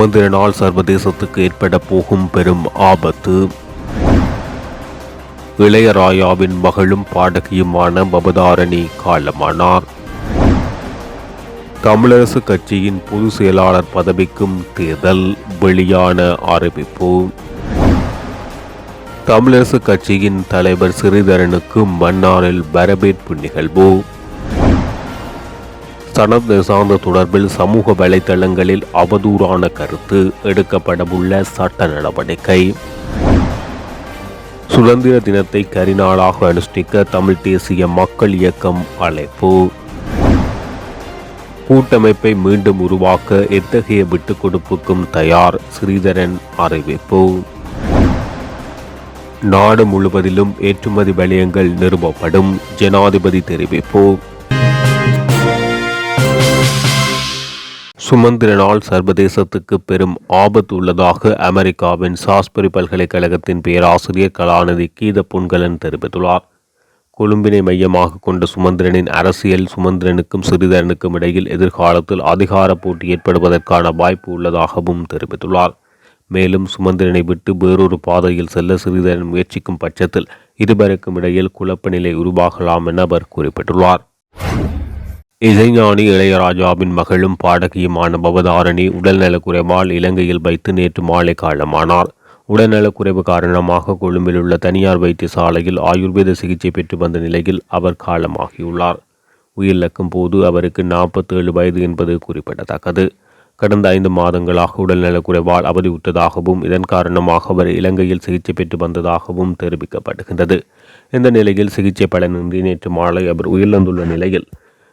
சுமந்திரனால் சர்வதேசத்துக்கு ஏற்பட போகும் பெரும் ஆபத்து. இளையராயாவின் மகளும் பாடகியுமான பபதாரணி காலமானார். தமிழரசு கட்சியின் பொது செயலாளர் பதவிக்கும் தேர்தல் வெளியான அறிவிப்பு. தமிழரசு கட்சியின் தலைவர் சிறிதரனுக்கு மன்னாரில் வரவேற்பு நிகழ்வு. சனத் நிசாந்த தொடர்பில் சமூக வலைதளங்களில் அவதூறான கருத்து எடுக்கப்படவுள்ள சட்ட நடவடிக்கை. சுதந்திர தினத்தை கரிநாளாக அனுஷ்டிக்க தமிழ் தேசிய மக்கள் இயக்கம் அழைப்பு. கூட்டமைப்பை மீண்டும் உருவாக்க எத்தகைய விட்டுக் கொடுப்புக்கும் தயார்? ஸ்ரீதரன் அறிவிப்பு. நாடு முழுவதிலும் ஏற்றுமதி வலயங்கள் நிறுவப்படும் ஜனாதிபதி தெரிவிப்பு. சுமந்திரனால் சர்வதேசத்துக்கு பெரும் ஆபத்து உள்ளதாக அமெரிக்காவின் சாஸ்பரி பல்கலைக்கழகத்தின் பேராசிரியர் கலாநிதி கீத புன்கலன் தெரிவித்துள்ளார். கொழும்பினை மையமாக கொண்ட சுமந்திரனின் அரசியல் சுமந்திரனுக்கும் சிறிதரனுக்கும் இடையில் எதிர்காலத்தில் அதிகார போட்டி ஏற்படுவதற்கான வாய்ப்பு உள்ளதாகவும் தெரிவித்துள்ளார். மேலும் சுமந்திரனை விட்டு வேறொரு பாதையில் செல்ல சிறிதரன் முயற்சிக்கும் பட்சத்தில் இருவருக்கும் இடையில் குழப்ப நிலை உருவாகலாம் என அவர் குறிப்பிட்டுள்ளார். இசைஞானி இளையராஜாவின் மகளும் பாடகியுமான பவதாரணி உடல்நலக்குறைவால் இலங்கையில் வைத்து நேற்று மாலை காலமானார். உடல்நலக்குறைவு காரணமாக கொழும்பில் உள்ள தனியார் வைத்தியசாலையில் ஆயுர்வேத சிகிச்சை பெற்று வந்த நிலையில் அவர் காலமாகியுள்ளார். உயிரிழக்கும் போது அவருக்கு நாற்பத்தேழு வயது என்பது குறிப்பிடத்தக்கது. கடந்த ஐந்து மாதங்களாக உடல்நலக்குறைவால் அவதியுற்றதாகவும் இதன் காரணமாக அவர் இலங்கையில் சிகிச்சை பெற்று வந்ததாகவும் தெரிவிக்கப்படுகின்றது. இந்த நிலையில் சிகிச்சை பலனின்றி நேற்று மாலை அவர் உயிரிழந்துள்ள நிலையில்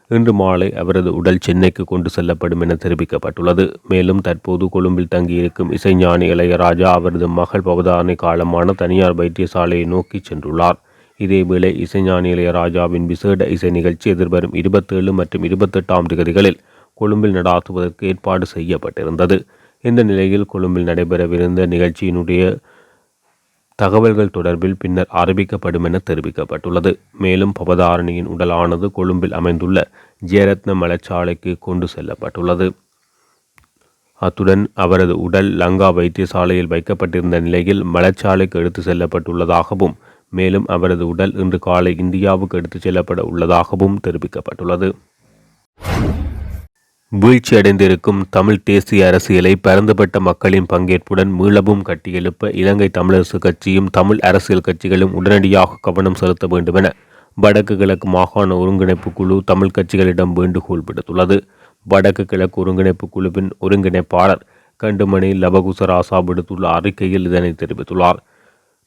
இன்று மாலை அவரது உடல் சென்னைக்கு கொண்டு செல்லப்படும் என தெரிவிக்கப்பட்டுள்ளது. மேலும் தற்போது கொழும்பில் தங்கியிருக்கும் இசைஞானி இளையராஜா அவரது மகள் பவதாரணை காலமான தனியார் வைத்தியசாலையை நோக்கி சென்றுள்ளார். இதேவேளை இசைஞானி இளையராஜாவின் விசேட இசை நிகழ்ச்சி எதிர்வரும் இருபத்தேழு மற்றும் இருபத்தெட்டாம் தேதிகளில் கொழும்பில் நடாத்துவதற்கு ஏற்பாடு செய்யப்பட்டிருந்தது. இந்த நிலையில் கொழும்பில் நடைபெறவிருந்த நிகழ்ச்சியினுடைய தகவல்கள் தொடர்பில் பின்னர் அறிவிக்கப்படும் என தெரிவிக்கப்பட்டுள்ளது. மேலும் பவதாரணியின் உடலானது கொழும்பில் அமைந்துள்ள ஜெயரத்ன மலைச்சாலைக்கு கொண்டு செல்லப்பட்டுள்ளது. அத்துடன் அவரது உடல் லங்கா வைத்தியசாலையில் வைக்கப்பட்டிருந்த நிலையில் மலைச்சாலைக்கு எடுத்து செல்லப்பட்டுள்ளதாகவும் மேலும் அவரது உடல் இன்று காலை இந்தியாவுக்கு எடுத்துச் செல்லப்பட உள்ளதாகவும் தெரிவிக்கப்பட்டுள்ளது. வீழ்ச்சியடைந்திருக்கும் தமிழ் தேசிய அரசியலை பரந்துபட்ட மக்களின் பங்கேற்புடன் மீளவும் கட்டியெழுப்ப இலங்கை தமிழரசு கட்சியும் தமிழ் அரசியல் கட்சிகளும் உடனடியாக கவனம் செலுத்த வேண்டுமென வடக்கு கிழக்கு மாகாண ஒருங்கிணைப்பு குழு தமிழ் கட்சிகளிடம் வேண்டுகோள் விடுத்துள்ளது. வடக்கு கிழக்கு ஒருங்கிணைப்பு குழுவின் ஒருங்கிணைப்பாளர் கண்டுமணி லபகுசராசா விடுத்துள்ள அறிக்கையில் இதனை தெரிவித்துள்ளார்.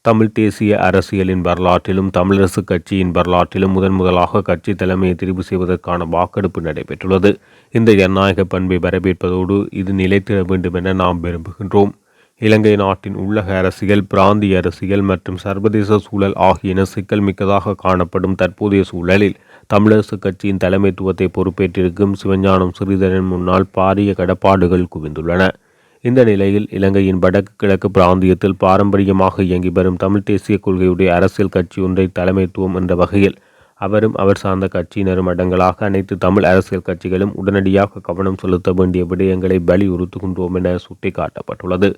தமிழ் தேசிய அரசியலின் வரலாற்றிலும் தமிழரசு கட்சியின் வரலாற்றிலும் முதன் முதலாக கட்சி தலைமையை தெரிவு செய்வதற்கான வாக்கெடுப்பு நடைபெற்றுள்ளது. இந்த ஜனநாயக பண்பை வரவேற்பதோடு இது நிலைத்திட வேண்டும் என நாம் விரும்புகின்றோம். இலங்கை நாட்டின் உள்ளக அரசியல் பிராந்திய அரசியல் மற்றும் சர்வதேச சூழல் ஆகியன சிக்கல் மிக்கதாக காணப்படும் தற்போதைய சூழலில் தமிழரசு கட்சியின் தலைமைத்துவத்தை பொறுப்பேற்றிருக்கும் சிவஞானம் சிறிதரன் முன்னால் பாரிய கடப்பாடுகள் குவிந்துள்ளன. இந்த நிலையில் இலங்கையின் வடக்கு கிழக்கு பிராந்தியத்தில் பாரம்பரியமாக இயங்கி வரும் தமிழ் தேசிய கொள்கையுடைய அரசியல் கட்சி ஒன்றை தலைமைத்துவம் என்ற வகையில் அவரும் அவர் சார்ந்த கட்சியினரும் அடங்கலாக அனைத்து தமிழ் அரசியல் கட்சிகளும் உடனடியாக கவனம் செலுத்த வேண்டிய விடயங்களை வலியுறுத்துகின்றோம் என சுட்டிக்காட்டப்பட்டுள்ளது.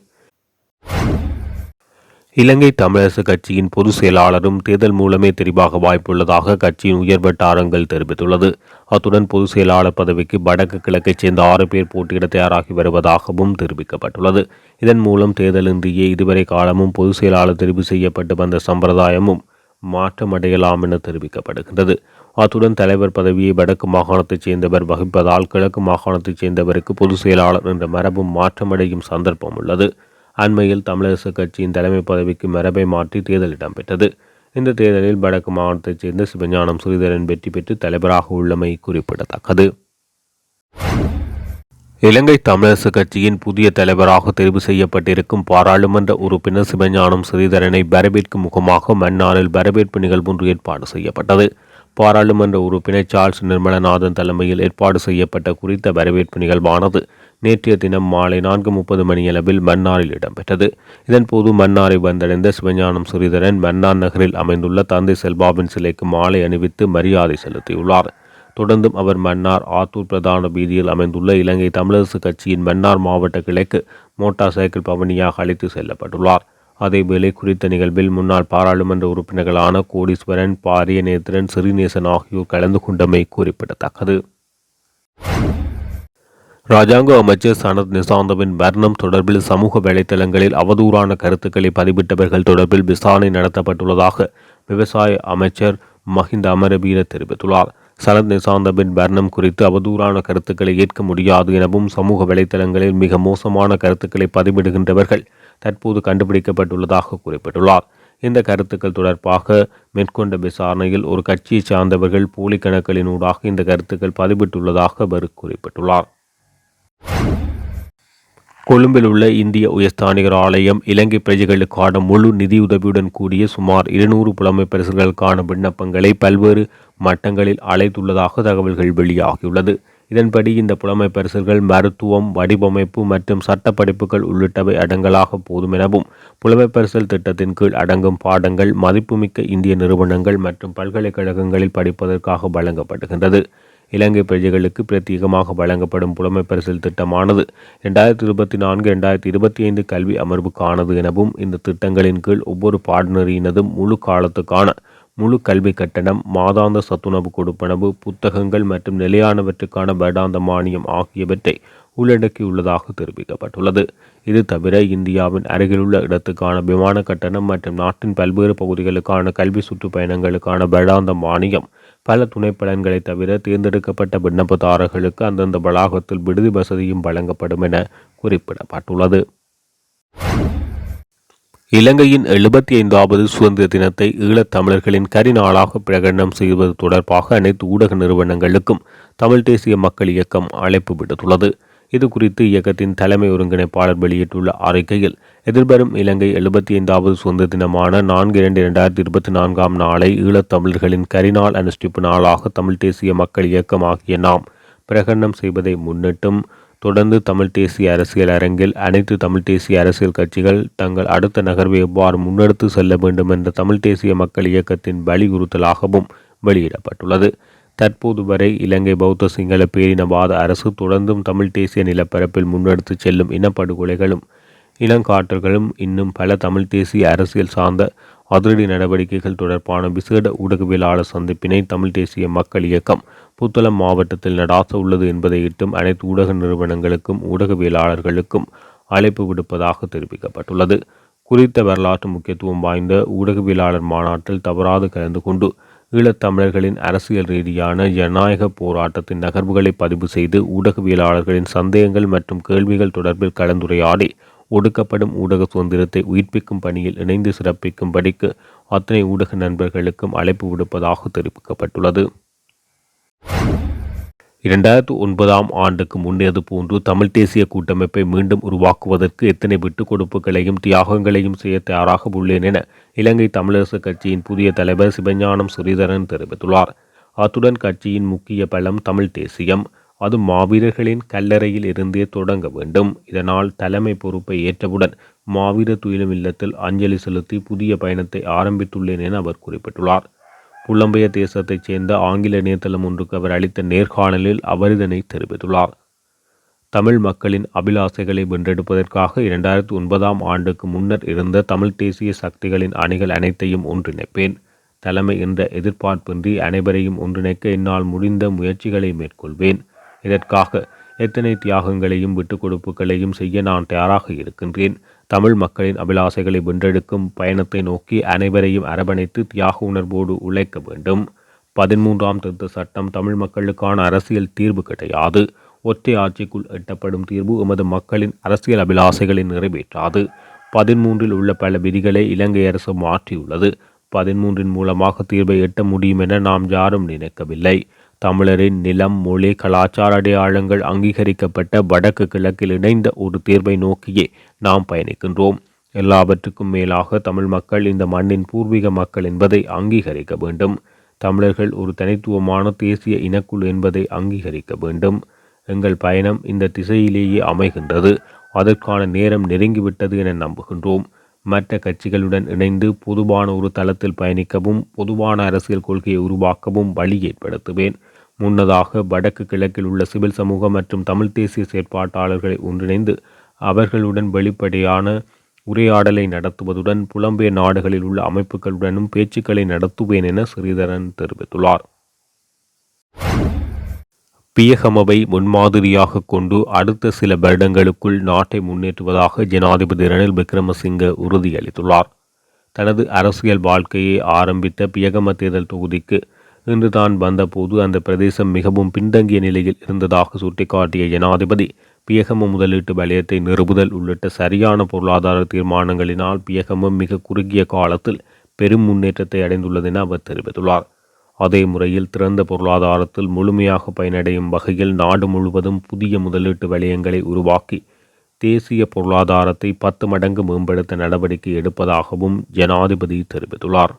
இலங்கை தமிழரசு கட்சியின் பொதுச் செயலாளரும் தேர்தல் மூலமே தெரிவாக வாய்ப்புள்ளதாக கட்சியின் உயர் வட்டாரங்கள் தெரிவித்துள்ளது. அத்துடன் பொதுச் செயலாளர் பதவிக்கு வடக்கு கிழக்கைச் சேர்ந்த ஆறு பேர் போட்டியிட தயாராகி வருவதாகவும் தெரிவிக்கப்பட்டுள்ளது. இதன் மூலம் தேர்தலின்றியே இதுவரை காலமும் பொதுச் செயலாளர் தெரிவு செய்யப்பட்டு வந்த சம்பிரதாயமும் மாற்றமடையலாம் என தெரிவிக்கப்படுகின்றது. அத்துடன் தலைவர் பதவியை வடக்கு மாகாணத்தைச் சேர்ந்தவர் வகிப்பதால் கிழக்கு மாகாணத்தைச் சேர்ந்தவருக்கு பொதுச் செயலாளர் என்ற மரபும் மாற்றமடையும் சந்தர்ப்பம் உள்ளது. அண்மையில் தமிழரசு கட்சியின் தலைமை பதவிக்கு மரபை மாற்றி தேர்தல் இடம்பெற்றது இந்த தேர்தலில் வடக்கு மாகாணத்தைச் சேர்ந்த சிவஞானம் ஸ்ரீதரன் வெற்றி பெற்று தலைவராக உள்ளமை குறிப்பிடத்தக்கது. இலங்கை தமிழரசு கட்சியின் புதிய தலைவராக தெரிவு செய்யப்பட்டிருக்கும் பாராளுமன்ற உறுப்பினர் சிவஞானம் ஸ்ரீதரனை வரவேற்கும் முகமாக மன்னாரில் வரவேற்பு நிகழ்வு ஏற்பாடு செய்யப்பட்டது. பாராளுமன்ற உறுப்பினர் சார்ல்ஸ் நிர்மலநாதன் தலைமையில் ஏற்பாடு செய்யப்பட்ட குறித்த வரவேற்பு நிகழ்வானது நேற்றைய தினம் மாலை நான்கு முப்பது மணியளவில் மன்னாரில் இடம்பெற்றது. இதன்போது மன்னாரை வந்தடைந்த சிவஞானம் சிறீதரன் மன்னார் நகரில் அமைந்துள்ள தந்தை செல்பாவின் சிலைக்கு மாலை அணிவித்து மரியாதை செலுத்தியுள்ளார். தொடர்ந்தும் அவர் மன்னார் ஆத்தூர் பிரதான வீதியில் அமைந்துள்ள இலங்கை தமிழரசு கட்சியின் மன்னார் மாவட்ட கிளைக்கு மோட்டார் சைக்கிள் பவனியாக அழைத்து செல்லப்பட்டுள்ளார். அதேவேளை குறித்த நிகழ்வில் முன்னாள் பாராளுமன்ற உறுப்பினர்களான கோடீஸ்வரன் பாரியநேத்திரன் சிறிநேசன் ஆகியோர் கலந்து கொண்டமை குறிப்பிடத்தக்கது. ராஜாங்க அமைச்சர் சனத் நிசாந்தவின் மரணம் தொடர்பில் சமூக வலைதளங்களில் அவதூறான கருத்துக்களை பதிவிட்டவர்கள் தொடர்பில் விசாரணை நடத்தப்பட்டுள்ளதாக விவசாய அமைச்சர் மஹிந்த அமரவீர தெரிவித்துள்ளார். சனத் நிசாந்தவின் பர்ணம் குறித்து அவதூறான கருத்துக்களை ஏற்க முடியாது எனவும் சமூக வலைதளங்களில் மிக மோசமான கருத்துக்களை பதிவிடுகின்றவர்கள் தற்போது கண்டுபிடிக்கப்பட்டுள்ளதாக குறிப்பிட்டுள்ளார். இந்த கருத்துக்கள் தொடர்பாக மேற்கொண்ட விசாரணையில் ஒரு கட்சியை சார்ந்தவர்கள் போலி கணக்களினூடாக இந்த கருத்துக்கள் பதிவிட்டுள்ளதாக அவர் குறிப்பிட்டுள்ளார். கொழும்பில் உள்ள இந்திய உயர்ஸ்தானிகர் ஆலயம் இலங்கை பிரஜைகளுக்கான முழு நிதியுதவியுடன் கூடிய சுமார் இருநூறு புலமை பரிசுகளுக்கான விண்ணப்பங்களை பல்வேறு மட்டங்களில் அழைத்துள்ளதாக தகவல்கள் வெளியாகியுள்ளது. இதன்படி இந்த புலமை பரிசுகள் மருத்துவம் வடிவமைப்பு மற்றும் சட்ட படிப்புகள் உள்ளிட்டவை அடங்கலாக போதும் எனவும் புலமை பரிசல் திட்டத்தின் கீழ் அடங்கும் பாடங்கள் மதிப்புமிக்க இந்திய நிறுவனங்கள் மற்றும் பல்கலைக்கழகங்களில் படிப்பதற்காக வழங்கப்படுகின்றது. இலங்கை பிரஜைகளுக்கு பிரத்யேகமாக வழங்கப்படும் புலமை பரிசில் திட்டமானது இரண்டாயிரத்தி இருபத்தி நான்கு இரண்டாயிரத்தி இருபத்தி ஐந்து கல்வி அமர்வுக்கானது எனவும் இந்த திட்டங்களின் கீழ் ஒவ்வொரு பாடநெறியினதும் முழு காலத்துக்கான முழு கல்வி கட்டணம் மாதாந்த சத்துணவு கொடுப்பனவு புத்தகங்கள் மற்றும் நிலையானவற்றுக்கான வருடாந்த மானியம் ஆகியவற்றை உள்ளடக்கியுள்ளதாக தெரிவிக்கப்பட்டுள்ளது. இது தவிர இந்தியாவின் அருகிலுள்ள இடத்துக்கான விமான கட்டணம் மற்றும் நாட்டின் பல்வேறு பகுதிகளுக்கான கல்வி சுற்றுப்பயணங்களுக்கான வருடாந்த மானியம் பல துணைப்பலன்களை தவிர தேர்ந்தெடுக்கப்பட்ட விண்ணப்பதாரர்களுக்கு அந்தந்த வளாகத்தில் விடுதி வசதியும் வழங்கப்படும் என குறிப்பிடப்பட்டுள்ளது. இலங்கையின் எழுபத்தி ஐந்தாவது சுதந்திர தினத்தை ஈழத்தமிழர்களின் கரிநாளாக பிரகடனம் செய்வது தொடர்பாக அனைத்து ஊடக நிறுவனங்களுக்கும் தமிழ் தேசிய மக்கள் இயக்கம் அழைப்பு விடுத்துள்ளது. இது குறித்து இயக்கத்தின் தலைமை ஒருங்கிணைப்பாளர் வெளியிட்டுள்ள அறிக்கையில் எதிர்வரும் இலங்கை எழுபத்தி ஐந்தாவது சுதந்திர தினமான நான்கு இரண்டு இரண்டாயிரத்தி இருபத்தி நான்காம் நாளை ஈழத்தமிழர்களின் கரிநாள் அனுஷ்டிப்பு நாளாக தமிழ் தேசிய மக்கள் இயக்கம் ஆகிய நாம் பிரகடனம் செய்வதை முன்னிட்டும் தொடர்ந்து தமிழ் தேசிய அரசியல் அரங்கில் அனைத்து தமிழ் தேசிய அரசியல் கட்சிகள் தங்கள் அடுத்த நகர்வை எவ்வாறு முன்னெடுத்து செல்ல வேண்டும் என்ற தமிழ் தேசிய மக்கள் இயக்கத்தின் வலியுறுத்தலாகவும் வெளியிடப்பட்டுள்ளது. தற்போது வரை இலங்கை பௌத்த சிங்கள பேரினவாத அரசு தொடர்ந்தும் தமிழ் தேசிய நிலப்பரப்பில் முன்னெடுத்து செல்லும் இனப்படுகொலைகளும் இனங்காற்றல்களும் இன்னும் பல தமிழ் தேசிய அரசியல் சார்ந்த அதிரடி நடவடிக்கைகள் தொடர்பான விசேட ஊடகவியலாளர் சந்திப்பினை தமிழ் தேசிய மக்கள் இயக்கம் புத்தளம் மாவட்டத்தில் நடாத்த உள்ளது என்பதையிட்டும் அனைத்து ஊடக நிறுவனங்களுக்கும் ஊடகவியலாளர்களுக்கும் அழைப்பு விடுப்பதாக தெரிவிக்கப்பட்டுள்ளது. குறித்த வரலாற்று முக்கியத்துவம் வாய்ந்த ஊடகவியலாளர் மாநாட்டில் தவறாது கலந்து கொண்டு ஈழத்தமிழர்களின் அரசியல் ரீதியான ஜனநாயக போராட்டத்தின் நகர்வுகளை பதிவு செய்து ஊடகவியலாளர்களின் சந்தேகங்கள் மற்றும் கேள்விகள் தொடர்பில் கலந்துரையாடி ஒடுக்கப்படும் ஊடக சுதந்திரத்தை உயிர்ப்பிக்கும் பணியில் இணைந்து சிறப்பிக்கும்படிக்கு அத்தனை ஊடக நண்பர்களுக்கும் அழைப்பு விடுப்பதாக தெரிவிக்கப்பட்டுள்ளது. இரண்டாயிரத்து ஒன்பதாம் ஆண்டுக்கு முன்னேது போன்று தமிழ் தேசிய கூட்டமைப்பை மீண்டும் உருவாக்குவதற்கு எத்தனை விட்டுக் கொடுப்புகளையும் தியாகங்களையும் செய்ய தயாராக உள்ளேன் என இலங்கை தமிழரசு கட்சியின் புதிய தலைவர் சிவஞானம் ஸ்ரீதரன் தெரிவித்துள்ளார். அத்துடன் கட்சியின் முக்கிய பலம் தமிழ் தேசியம். அது மாவீரர்களின் கல்லறையில் இருந்தே தொடங்க வேண்டும். இதனால் தலைமை பொறுப்பை ஏற்றவுடன் மாவீர துயிலும் இல்லத்தில் அஞ்சலி செலுத்தி புதிய பயணத்தை ஆரம்பித்துள்ளேன் என அவர் குறிப்பிட்டுள்ளார். புலம்பெயர் தேசத்தைச் சேர்ந்த ஆங்கில இணையதளம் ஒன்றுக்கு அவர் அளித்த நேர்காணலில் அவர் இதனை தெரிவித்துள்ளார். தமிழ் மக்களின் அபிலாசைகளை வென்றெடுப்பதற்காக இரண்டாயிரத்தி ஒன்பதாம் ஆண்டுக்கு முன்னர் இருந்த தமிழ் தேசிய சக்திகளின் அணிகள் அனைத்தையும் ஒன்றிணைப்பேன். தலைமை என்ற எதிர்பார்ப்பின்றி அனைவரையும் ஒன்றிணைக்க என்னால் முடிந்த முயற்சிகளை மேற்கொள்வேன். இதற்காக எத்தனை தியாகங்களையும் விட்டுக் கொடுப்புகளையும் செய்ய நான் தயாராக இருக்கின்றேன். தமிழ் மக்களின் அபிலாசைகளை வென்றெடுக்கும் பயணத்தை நோக்கி அனைவரையும் அரவணைத்து தியாக உணர்வோடு உழைக்க வேண்டும். பதிமூன்றாம் திருத்த சட்டம் தமிழ் மக்களுக்கான அரசியல் தீர்வு கிடையாது. ஒற்றை ஆட்சிக்குள் எட்டப்படும் தீர்வு எமது மக்களின் அரசியல் அபிலாசைகளை நிறைவேற்றாது. பதிமூன்றில் உள்ள பல விதிகளை இலங்கை அரசு மாற்றியுள்ளது. பதிமூன்றின் மூலமாக தீர்வை எட்ட முடியும் என நாம் யாரும் நினைக்கவில்லை. தமிழரின் நிலம் மொழி கலாச்சார அடையாளங்கள் அங்கீகரிக்கப்பட்ட வடக்கு கிழக்கில் இணைந்த ஒரு தீர்வை நோக்கியே நாம் பயணிக்கின்றோம். எல்லாவற்றுக்கும் மேலாக தமிழ் மக்கள் இந்த மண்ணின் பூர்வீக மக்கள் என்பதை அங்கீகரிக்க வேண்டும். தமிழர்கள் ஒரு தனித்துவமான தேசிய இனக்குழு என்பதை அங்கீகரிக்க வேண்டும். எங்கள் பயணம் இந்த திசையிலேயே அமைகின்றது. அதற்கான நேரம் நெருங்கிவிட்டது என நம்புகின்றோம். மற்ற கட்சிகளுடன் இணைந்து பொதுவான ஒரு தளத்தில் பயணிக்கவும் பொதுவான அரசியல் கொள்கையை உருவாக்கவும் வழி ஏற்படுத்துவேன். முன்னதாக வடக்கு கிழக்கில் உள்ள சிவில் சமூகம் மற்றும் தமிழ் தேசிய செயற்பாட்டாளர்களை ஒன்றிணைந்து அவர்களுடன் வெளிப்படையான உரையாடலை நடத்துவதுடன் புலம்பெயர் நாடுகளில் உள்ள அமைப்புகளுடனும் பேச்சுக்களை நடத்துவேன் என ஸ்ரீதரன் தெரிவித்துள்ளார். பியகமவை முன்மாதிரியாக கொண்டு அடுத்த சில வருடங்களுக்குள் நாட்டை முன்னேற்றுவதாக ஜனாதிபதி ரணில் விக்ரமசிங்க உறுதியளித்துள்ளார். தனது அரசியல் வாழ்க்கையை ஆரம்பித்த பியகம தேர்தல் தொகுதிக்கு இன்று தான் வந்தபோது அந்த பிரதேசம் மிகவும் பின்தங்கிய நிலையில் இருந்ததாக சுட்டிக்காட்டிய ஜனாதிபதி பியகம முதலீட்டு வலயத்தை நிறுவுதல் உள்ளிட்ட சரியான பொருளாதார தீர்மானங்களினால் பியகமம் மிக குறுகிய காலத்தில் பெரும் முன்னேற்றத்தை அடைந்துள்ளது என அவர் தெரிவித்துள்ளார். அதே முறையில் திறந்த பொருளாதாரத்தில் முழுமையாக பயனடையும் வகையில் நாடு முழுவதும் புதிய முதலீட்டு வலயங்களை உருவாக்கி தேசிய பொருளாதாரத்தை பத்து மடங்கு மேம்படுத்த நடவடிக்கை எடுப்பதாகவும் ஜனாதிபதி தெரிவித்துள்ளார்.